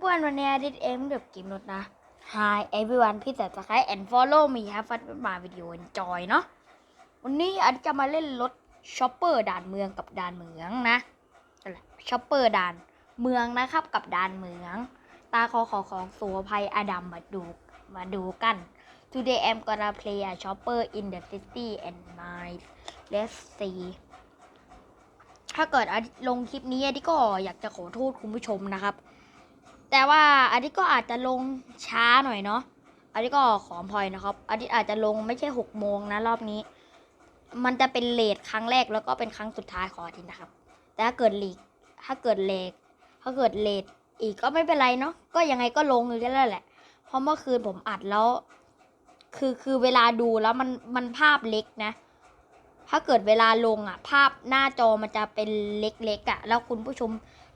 เพื่อนๆวันนี้ดิดเอ็มเดือบกิมรถนะ Hi everyone พี่แต่จะใคร and follow me ครับฟัดมาวิดีโอ enjoy เนาะวันนี้อันจะมาเล่นรถช็อปเปอร์ด่านเมืองกับด่านเมืองนะช็อปเปอร์ด่านเมืองนะครับกับด่านเมือง ตาคอขอของสัวภัยอดัมมาดูมาดูกัน Today I'm gonna play a chopper in the city and mine let's see ถ้าเกิดอลงคลิปนี้อันนี้ก็อยากจะขอโทษคุณผู้ชมนะครับ แต่ว่าอันนี้ก็อาจจะลงช้าหน่อยเนาะอันนี้ก็ขออภัยนะครับ อันนี้อาจจะลงไม่ใช่หกโมงนะรอบนี้ มันจะเป็นเลทครั้งแรกแล้วก็เป็นครั้งสุดท้ายของอาทิตย์นะครับ แต่ถ้าเกิดลีกถ้าเกิดเลทถ้าเกิดเลทอีกก็ไม่เป็นไรเนาะก็ยังไงก็ลงอยู่แล้วแหละ เพราะเมื่อคืนผมอัดแล้ว คือคือเวลาดูแล้วมันมันภาพเล็กนะ ถ้าเกิดเวลาลงอะ ภาพหน้าจอมันจะเป็นเล็กๆอะ แล้วคุณผู้ชม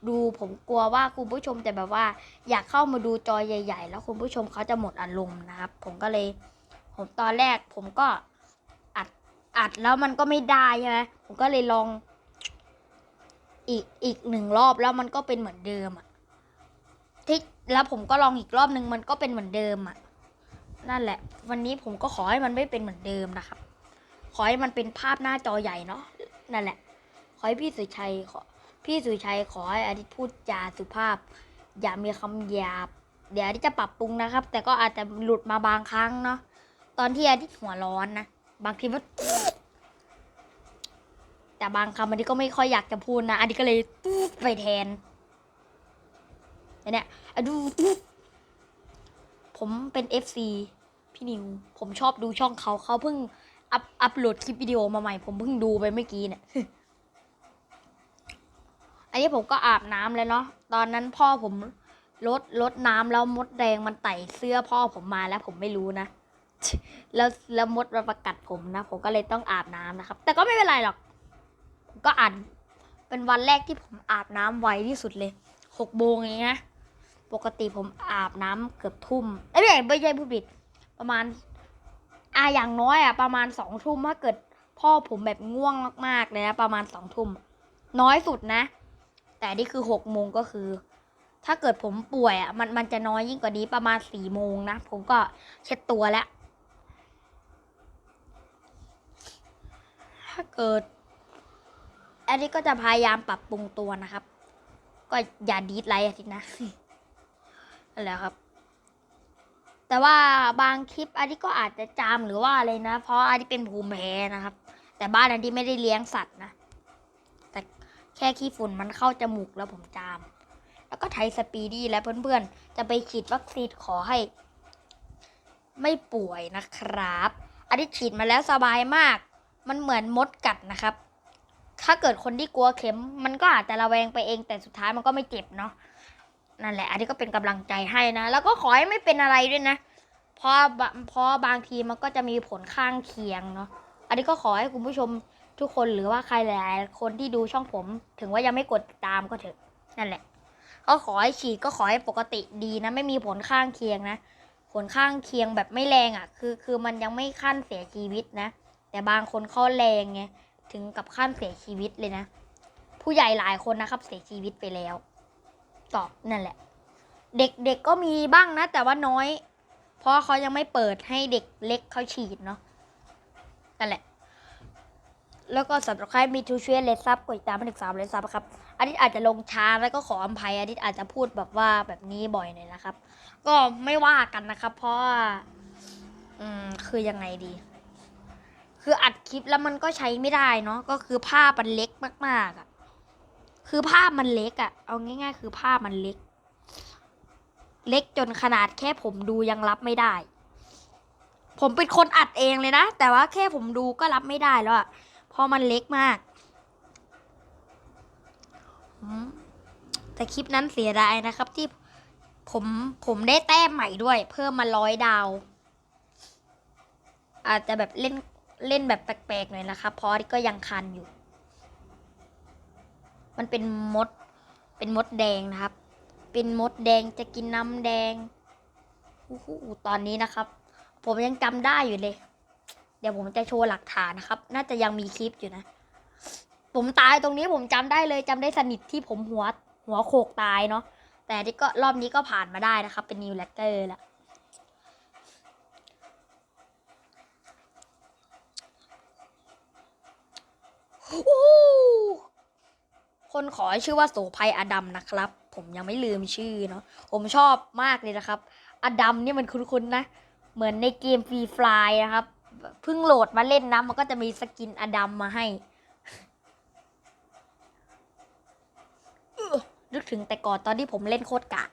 ดูผมกลัวว่าคุณผู้ชมจะแบบว่า อยากเข้ามาดูจอใหญ่ ๆ แล้วคุณผู้ชมเขาจะหมดอารมณ์นะครับ ผมก็เลย ผมตอนแรกผมก็อัดอัดแล้วมันก็ไม่ได้ใช่ไหมผมก็เลยลอง อีกอีกหนึ่งรอบแล้วมันก็เป็นเหมือนเดิมอะที่แล้วผมก็ลองอีกรอบหนึ่งมันก็เป็นเหมือนเดิมอะนั่นแหละ วันนี้ผมก็ขอให้มันไม่เป็นเหมือนเดิมนะครับ ขอให้มันเป็นภาพหน้าจอใหญ่เนาะนั่นแหละ ขอให้พี่สุชัยขอ พี่สุชัยขอให้อาทิตย์พูดจาสุภาพ อย่ามีคำหยาบ เดี๋ยวอาทิตย์จะปรับปรุงนะครับ แต่ก็อาจจะหลุดมาบางครั้งเนาะตอนที่อาทิตย์หัวร้อนนะบางทีว่าแต่บางคำอันนี้ก็ไม่ค่อยอยากจะพูดนะอันนี้ก็เลยไปแทนเนี่ยอดูผมเป็น FC พี่นิว ผมชอบดูช่องเขาเขาเพิ่งอัพอัพโหลดคลิปวิดีโอมาใหม่ ผมเพิ่งดูไปเมื่อกี้เนี่ย นนี้ผมก็อาบน้ำแล้วเนาะตอนนั้นพ่อผมลดลดน้ำแล้วมดแดงมันไต่เสื้อพ่อผมมาแล้วผมไม่รู้นะแล้วแล้วมดมันประกัดผมนะ ผมก็เลยต้องอาบน้ำนะครับ แต่ก็ไม่เป็นไรหรอกผมก็อาบเป็นวันแรกที่ผมอาบน้ำไวที่สุดเลยหกโมงเองนะปกติผมอาบน้ำเกือบทุ่มเอ้ไม่ใช่ไม่ใช่ผู้ผิด ประมาณอะอย่างน้อยอะประมาณสองทุ่มถ้าเกิด พ่อผมแบบง่วงมากๆเลยนะประมาณสองทุ่มน้อยสุดนะ แต่นี่คือหกโมงก็คือ ถ้าเกิดผมป่วยอะมันมันจะน้อยยิ่งกว่านี้ประมาณสี่โมงนะ ผมก็เช็ดตัวแล้ว ถ้าเกิด อันนี้ก็จะพยายามปรับปรุงตัวนะครับ ก็อย่าดีดไลค์อาทินะนั่นแหละครับแต่ว่าบางคลิปอันนี้ก็อาจจะจามหรือว่าอะไรนะ เพราะอันนี้เป็นภูมิแพ้นะครับ แต่บ้านอันที่ไม่ได้เลี้ยงสัตว์นะ แค่ขี้ฝุ่นมันเข้าจมูกแล้วผมจาม แล้วก็ไทยสปีดี้และเพื่อนๆ จะไปฉีดวัคซีนขอให้ ไม่ป่วยนะครับ อันนี้ฉีดมาแล้วสบายมาก มันเหมือนมดกัดนะครับ ถ้าเกิดคนที่กลัวเข็ม มันก็อาจจะระแวงไปเองแต่สุดท้ายมันก็ไม่เจ็บเนาะนั่นแหละ อันนี้ก็เป็นกำลังใจให้นะ แล้วก็ขอให้ไม่เป็นอะไรด้วยนะ เพราะเพราะบางทีมันก็จะมีผลข้างเคียงเนาะ อันนี้ก็ขอให้คุณผู้ชม ทุกคนหรือว่าใครหลายๆคนที่ดูช่องผม ถึงว่ายังไม่กดติดตามก็เถอะนั่นแหละ ก็ขอให้ฉีดก็ขอให้ปกติดีนะ ไม่มีผลข้างเคียงนะ ผลข้างเคียงแบบไม่แรงอะ่ะ คือคือมันยังไม่ขั้นเสียชีวิตนะ แต่บางคนเขาแรงไงถึงกับขั้นเสียชีวิตเลยนะ ผู้ใหญ่หลายคนนะครับ เสียชีวิตไปแล้ว ตอบนั่นแหละ เด็กเด็กก็มีบ้างนะ แต่ว่าน้อย เพราะเขายังไม่เปิดให้เด็กเล็กเขาฉีดเนาะนั่นแหละ แล้วก็สำหรับใครมีทูเช่วยเลซับกดติดตามมาถึงสามเลซับครับอันนี้อาจจะลงช้าแล้วก็ขออภัยอันนี้อาจจะพูดแบบว่าแบบนี้บ่อยหน่อยนะครับ ก็ไม่ว่ากันนะครับ เพราะว่าอืมคือยังไงดี คืออัดคลิปแล้วมันก็ใช้ไม่ได้เนาะก็คือภาพมันเล็กมากๆอะคือภาพมันเล็กอะ เอาง่าย ๆ คือภาพมันเล็ก เล็กจนขนาดแค่ผมดูยังรับไม่ได้ ผมเป็นคนอัดเองเลยนะ แต่ว่าแค่ผมดูก็รับไม่ได้แล้วอะ ราะมันเล็กมาก แต่คลิปนั้นเสียดายนะครับที่ผมผมได้แต้มใหม่ด้วย เพิ่มมาร้อยดาว อาจจะแบบเล่นเล่นแบบแปลกๆหน่อยนะครับ เพราะก็ยังคันอยู่ มันเป็นมด เป็นมดแดงนะครับ เป็นมดแดงจะกินน้ำแดงอู้หูตอนนี้นะครับ ผมยังจำได้อยู่เลย เดี๋ยวผมจะโชว์หลักฐานนะครับ น่าจะยังมีคลิปอยู่นะ ผมตายตรงนี้ผมจำได้เลยจำได้สนิทที่ผมหัวหัวโขกตายเนาะ แต่ที่ก็รอบนี้ก็ผ่านมาได้นะครับ เป็นนิวแลกเกอร์ล้วโอ้คนขอชื่อว่าโสภัยอดัมนะครับ ผมยังไม่ลืมชื่อเนาะ ผมชอบมากเลยนะครับ อดัมเนี่ยมันคุ้นๆนะ เหมือนในเกมฟรีฟลายนะครับ เพิ่งโหลดมาเล่นนะ มันก็จะมีสกินอดัมมาให้นึกถึงแต่ก่อนตอนที่ผมเล่นโคตรกะ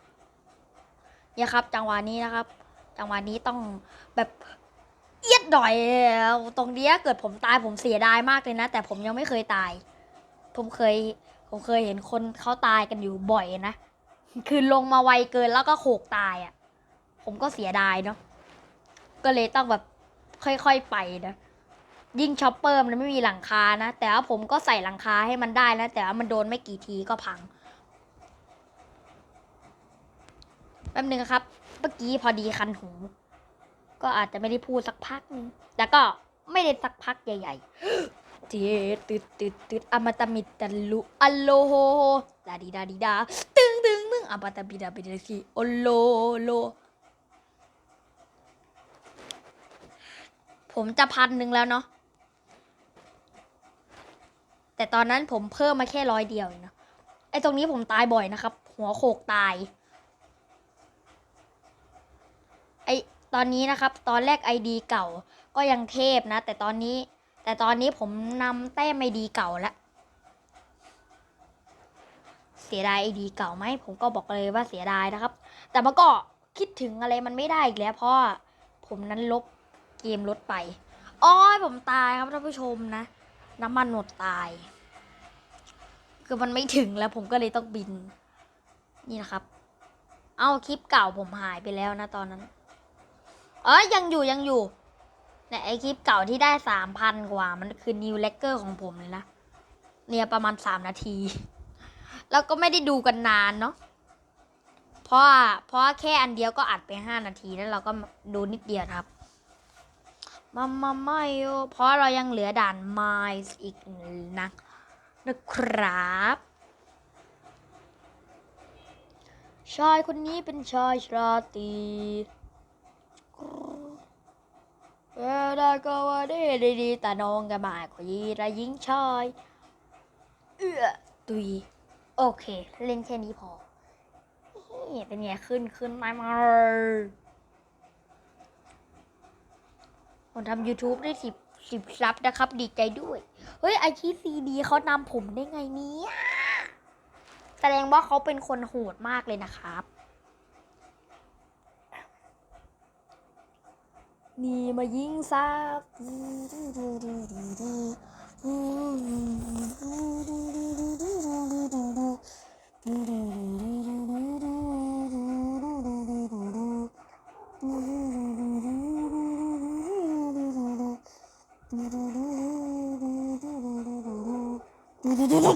เนี่ยครับ จังหวะนี้นะครับ จังหวะนี้ต้องแบบเอียดหน่อยตรงเนี้ยเกิดผมตายผมเสียดายมากเลยนะ แต่ผมยังไม่เคยตาย ผมเคย ผมเคยเห็นคนเขาตายกันอยู่บ่อยนะ คือลงมาไวเกินแล้วก็โขกตายอะ่ะ ผมก็เสียดายเนาะก็เลยต้องแบบ ค่อยๆไปนะยิ่งช็อปเปอร์มันไม่มีหลังคานะ แต่ว่าผมก็ใส่หลังคาให้มันได้นะ แต่ว่ามันโดนไม่กี่ทีก็พังแป๊บนึงครับ เมื่อกี้พอดีคันหู ก็อาจจะไม่ได้พูดสักพักนึงแต่ก็ไม่ได้สักพักใหญ่ๆเจตึดตึดตึดอมตะมิตะลุอัลโลโฮดาดีดาดีดาตึงตึงตึงอมตะบิดาบิดาซีโอโลโล ผมจะพันหนึ่งแล้วเนาะแต่ตอนนั้นผมเพิ่มมาแค่ร้อยเดียวเองนะไอ้ตรงนี้ผมตายบ่อยนะครับ หัวโขกตายไอตอนนี้นะครับ ตอนแรกไอดีเก่าก็ยังเทพนะ แต่ตอนนี้ แต่ตอนนี้ผมนำแต้มไอดีเก่าล้วเสียดายไอดีเก่าไหมผมก็บอกเลยว่าเสียดายนะครับ แต่มันก็คิดถึงอะไรมันไม่ได้อีกแล้วเพราะผมนั้นลบ เกมลดไปอ้อยผมตายครับท่านผู้ชมนะ น้ำมันหมดตาย คือมันไม่ถึงแล้วผมก็เลยต้องบิน นี่นะครับ เอาคลิปเก่าผมหายไปแล้วนะตอนนั้น เอ้ยยังอยู่ยังอยู่เนี่ยไอคลิปเก่าที่ได้สามพันกว่า มันคือนิวเลกเกอร์ของผมเลยนะ เนี่ยประมาณสามนาที แล้วก็ไม่ได้ดูกันนานเนาะเพราะเพราะแค่อันเดียวก็อัดไปห้านาทีแล้วเราก็ดูนิดเดียวครับ มามาไม่เพราะเรายังเหลือด่านไมล์อีกนะนะครับ ชายคนนี้เป็นชายชราตรีเออได้ก็ว่าได้ดีดีแต่น้องกันมาขยีระยิงชายเอื้อตุยโอเค เล่นแค่นี้พอ เป็นไงขึ้นขึ้นมามา ผมทำ YouTube ได้สิบสิบซับนะครับ ดีใจด้วย เฮ้ยไอชีซีดีเขานำผมได้ไงเนี้ยแสดงว่าเขาเป็นคนโหดมากเลยนะครับ นี่มายิงซับ เล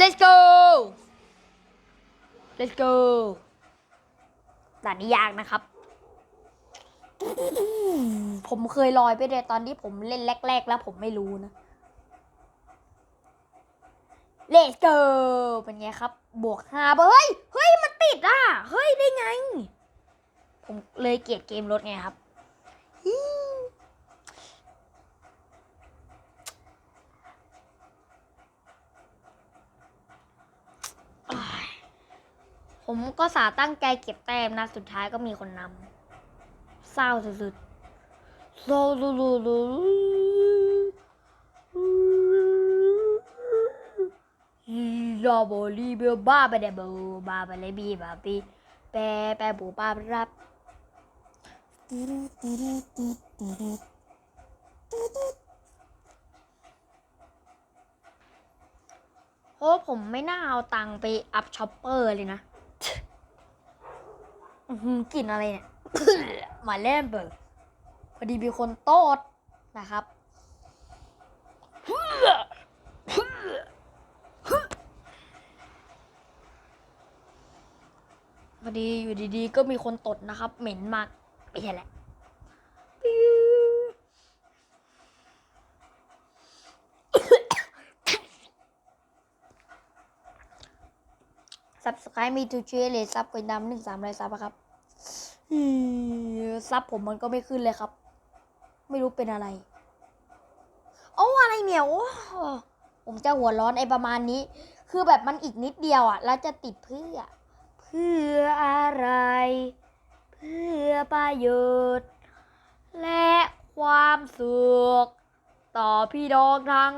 Let's go Let's go ด่านนี้ยากนะครับ ผมเคยลอยไปเลยตอนที่ผมเล่นแรก ๆ แล้วผมไม่รู้นะ Let's go เป็นไงครับ บวกห้าเฮ้ย เฮ้ย มันติดอะ เฮ้ย ได้ไง ผมเลยเกลียดเกมรถไงครับฮิ้วอ้าย ผมก็สาตั้งใจเก็บแต้มนะ สุดท้ายก็มีคนนำเศร้าสุดๆโซลูลูลูลาโบลีเบลบ้าไปเดบบ้าไปเลยบีบ้าปีแปแปบูบ้ารับโอ้ผมไม่น่าเอาตังค์ไปอัพช็อปเปอร์เลยนะ อื้อหือกลิ่นอะไรเนี่ย หมาเล่นเบิร์พอดีมีคนโต๊ดนะครับ พอดีอยู่ดีๆ ก็มีคนตดนะครับ เหม็นมากไม่ใช่แหละ ซับสไครต์มีทูเชเลยซับกดดำหนึ่งสามเลยซับครับซับผมมันก็ไม่ขึ้นเลยครับ ไม่รู้เป็นอะไรโอ้อะไรเนี่ยโอ้ผมจะหัวร้อนไอประมาณนี้ คือแบบมันอีกนิดเดียวอะ แล้วจะติดเพื่อ เพื่ออะไร เพื่อประโยชน์ และความสุขต่อพี่ดองทั้ง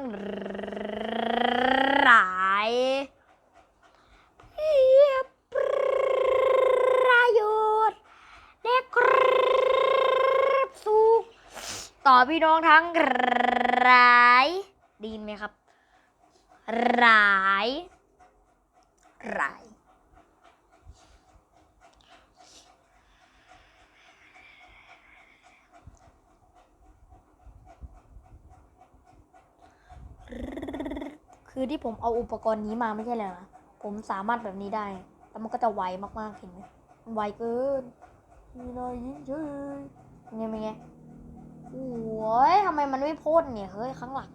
หลาย ต่อพี่น้องทั้งหลายดีไหมครับหลายหลายคือที่ผมเอาอุปกรณ์นี้มาไม่ใช่เลยนะผมสามารถแบบนี้ได้ แล้วมันก็จะไวมากๆเห็นไหมไวเกินมีรอยยิ้มเชยเป็ไงเป็ไง โอ้ยทำไมมันไม่พ่นเนี่ย เฮ้ย ข้างหลัง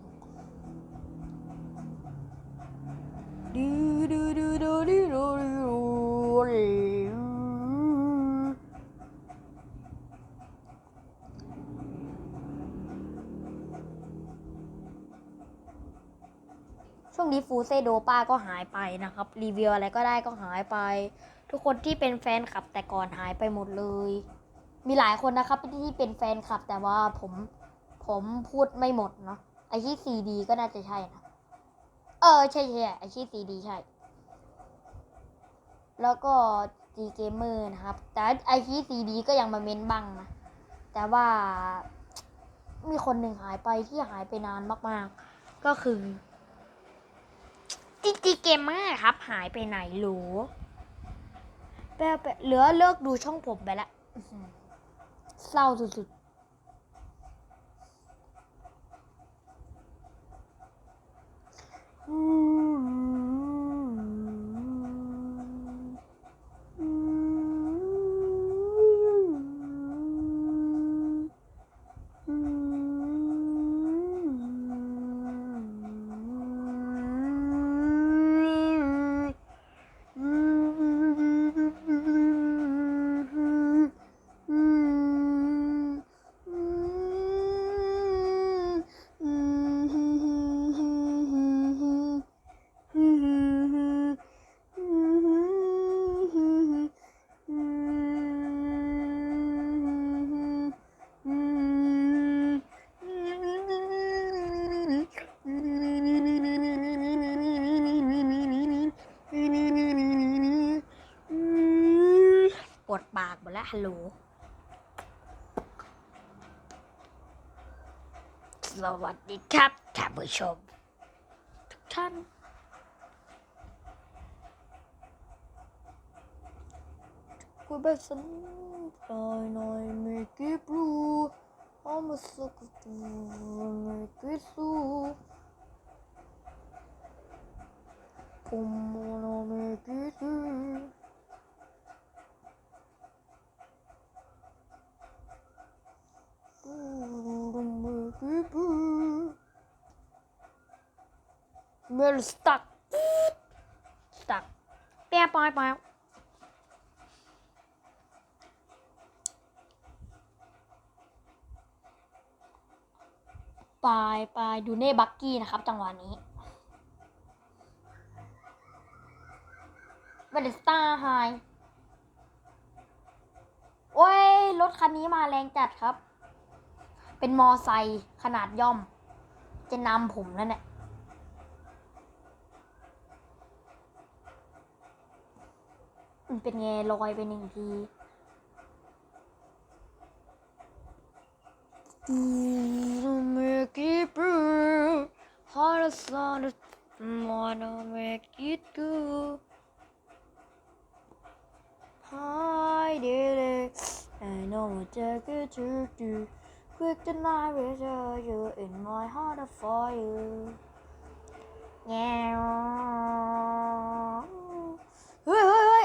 ดูดูดูดูดูดูดูช่วงนี้ฟูเซโดป้าก็หายไปนะครับ รีวิวอะไรก็ได้ก็หายไป ทุกคนที่เป็นแฟนคลับแต่ก่อนหายไปหมดเลย มีหลายคนนะครับที่เป็นแฟนคลับ แต่ว่าผมผมพูดไม่หมดเนาะไอชีซีดีก็น่าจะใช่นะเออใช่ใช่ไอชีซีดีใช่ แล้วก็จีเกมเมอร์นะครับ แต่ไอชีซีดีก็ยังมาเม้นบ้างนะแต่ว่ามีคนหนึ่งหายไปที่หายไปนานมากๆ ก็คือจีจีเกมเมอร์ครับ หายไปไหนหรู้แปลเหลือเลิกดูช่องผมไปแล้ว เศร้าสุดๆ ละฮัลโหลสวัสดีครับท่านผู้ชม ทุกท่านคุยแบบสนใจหน่อยเมกิบลูเอามาสุกตัวเมกิสูผมมโนเมกิสู we're stuck stuck เปียปไปไปไปายอยู่ในบักกี้นะครับ จังหวะนี้ เวลสตาร์ไฮโอ้ย รถคันนี้มาแรงจัดครับ เป็นมอไซค์ขนาดย่อม จะนำผมแล้วเนี่ย เป็นแงลอยไปหนึ่งทีไม่กี่ปี Hard as hard as wanna make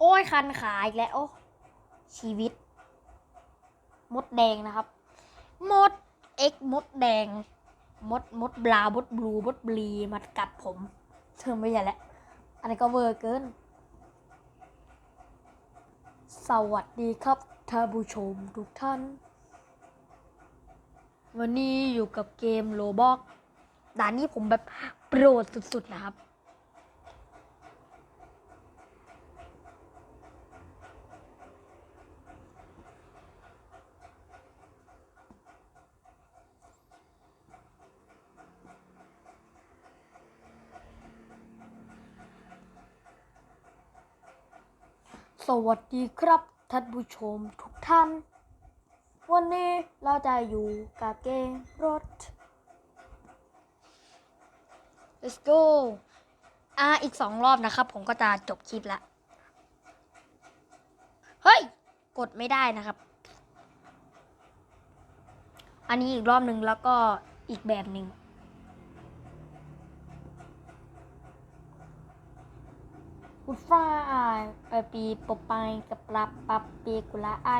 โอ้ยคันขาอีกแล้วโอ้ชีวิต มดแดงนะครับ มดเอ็กมดแดง มดมดบลามดบลูมดบลีมากัดผมเธอไม่ใช่แหละอันนี้ก็เวอร์เกิน สวัสดีครับท่านผู้ชมทุกท่าน วันนี้อยู่กับเกมโลบอกด่านนี้ผมแบบโปรดสุดๆนะครับ สวัสดีครับท่านผู้ชมทุกท่าน วันนี้เราจะอยู่กับเกมรถ let's go อ่าอีกสองรอบนะครับ ผมก็จะจบคลิปละ เฮ้ย กดไม่ได้นะครับ อันนี้อีกรอบหนึ่งแล้วก็อีกแบบหนึ่ง กุฟ้าอายไปปีปบปายกับปรับปับปีกุละอ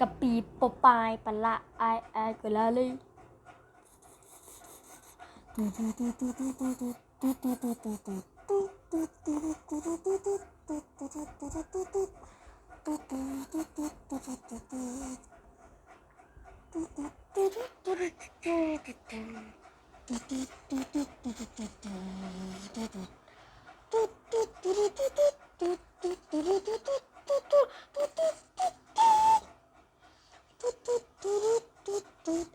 กับปีปปายปะละอายอายกุละเลย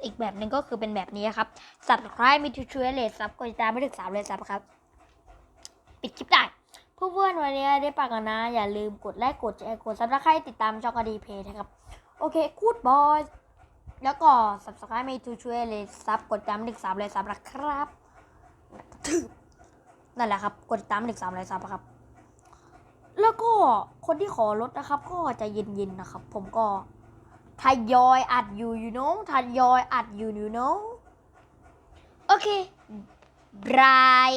อีกแบบหนึ่งก็คือเป็นแบบนี้ครับ subscribe มีทูชูเลสซับกดติดตามไม่ถึงสามเลยซับครับ ปิดคลิปได้เพื่อนๆวันนี้ได้ปากกันนะ อย่าลืมกดไลค์กดแชร์กดซับสไครต์ติดตามช่องกดีเพย์นะครับ โอเคกูดบอยแล้วก็ subscribe มีทูชูเลสซับกดติดตามไม่ถึงสามเลยซับนะครับ นั่นแหละครับ กดติดตามไม่ถึงสามเลยซับครับ แล้วก็คนที่ขอลดนะครับ ก็จะเย็นๆนะครับ ผมก็ทยอยอัดอยู่ you know ทยอยอัดอยู่ you know โอเคบราย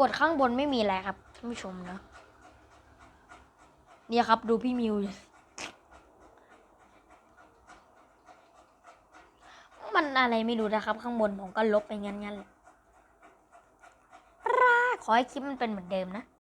กดข้างบนไม่มีอะไรครับท่านผู้ชมนะเนี่ยครับ ดูพี่มิวมันอะไรไม่รู้นะครับ ข้างบนผมก็ลบไปงั้นๆแหละข อให้คลิปมันเป็นเหมือนเดิมนะ